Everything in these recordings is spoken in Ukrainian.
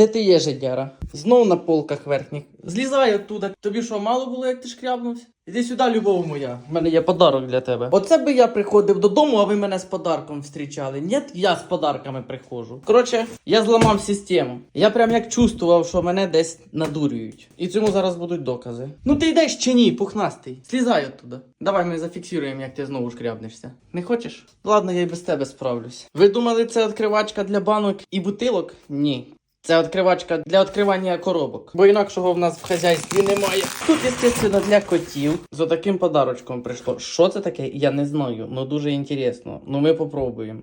Де ти є, жидяра? Знов на полках верхніх. Злізай оттуда. Тобі що, мало було, як ти шкрябнувся? Іди сюди, любов моя. У мене є подарок для тебе. Оце би я приходив додому, а ви мене з подарком зустрічали. Ні, я з подарками приходжу. Коротше, я зламав систему. Я прям як чувствував, що мене десь надурюють. І цьому зараз будуть докази. Ну ти йдеш чи ні, пухнастий. Слізай оттуда. Давай ми зафіксуємо, як ти знову шкрябнешся. Не хочеш? Ладно, я і без тебе справлюсь. Ви думали, це відкривачка для банок і бутилок? Ні. Це відкривачка для відкривання коробок, бо інакшого в нас в хазяйстві немає. Тут, звісно, для котів. За таким подарочком прийшло. Що це таке? Я не знаю. Ну дуже інтересно. Ну ми попробуємо.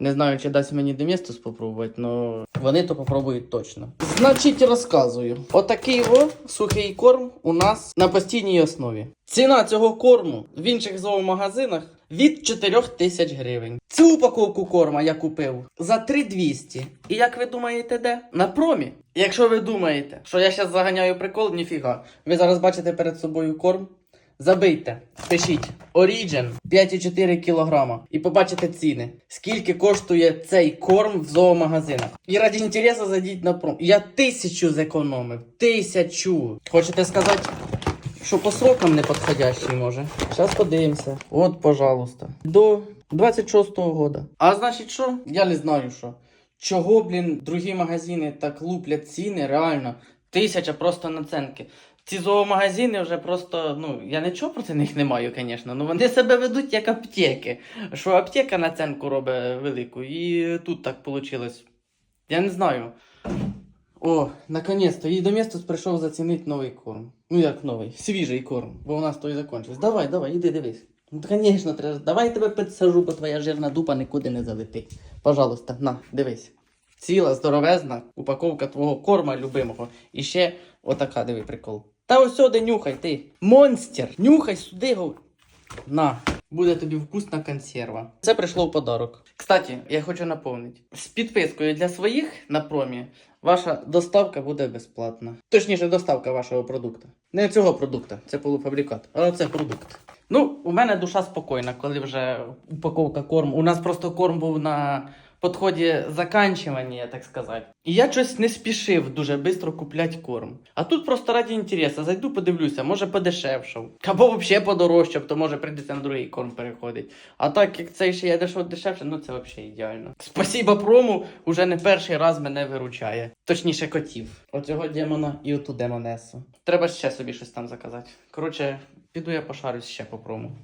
Не знаю, чи дасть мені Демістус попробувати, але вони то попробують точно. Значить, розказую. Отакий о сухий корм у нас на постійній основі. Ціна цього корму в інших зоомагазинах від 4 тисяч гривень. Цю упаковку корма я купив за 3200. І як ви думаєте, де? На промі. Якщо ви думаєте, що я зараз заганяю прикол, ніфіга. Ви зараз бачите перед собою корм. Забийте, пишіть Origin 5,4 кг і побачите ціни. Скільки коштує цей корм в зоомагазинах. І раді інтересу зайдіть на пром. Я тисячу зекономив. Тисячу. Хочете сказати, що по срокам не підходящий може? Зараз подивимося. От, пожалуйста. До 26-го года. А значить що? Я не знаю що. Чого, блін, другі магазини так луплять ціни, реально. Тисяча просто наценки. Ці зоомагазини вже просто, ну, я нічого проти них не маю, звісно. Ну вони себе ведуть як аптеки. Що аптека наценку робить велику, і тут так вийшло. Я не знаю. О, наконец-то, і до міста прийшов зацінити новий корм. Ну як новий, свіжий корм, бо у нас той закончився. Давай, давай, іди дивись. Ну, звісно, треба. Давай тебе підсажу, бо твоя жирна дупа нікуди не залетить. Пожалуйста, на, дивись. Ціла, здоровезна упаковка твого корма любимого. І ще отака, диви, прикол. Та ось сюди нюхай ти. Монстр! Нюхай сюди його. На, буде тобі вкусна консерва. Це прийшло в подарок. Кстати, я хочу напомнити: з підпискою для своїх на промі ваша доставка буде безплатна. Точніше, доставка вашого продукту. Не цього продукту, це полуфабрикат, а це продукт. Ну, у мене душа спокійна, коли вже упаковка корму. У нас просто корм був на підході заканчування, так сказати. І я щось не спішив дуже швидко купляти корм. А тут просто раді інтересу, зайду, подивлюся, може подешевшав. Або взагалі подорожчав, то може прийдеться на другий корм переходить. А так як цей ще я дешев дешевше, ну це взагалі ідеально. Спасіба прому уже не перший раз мене виручає. Точніше, котів. Оцього демона і оту демонесу. Треба ще собі щось там заказати. Коротше, піду я пошарюсь ще по прому.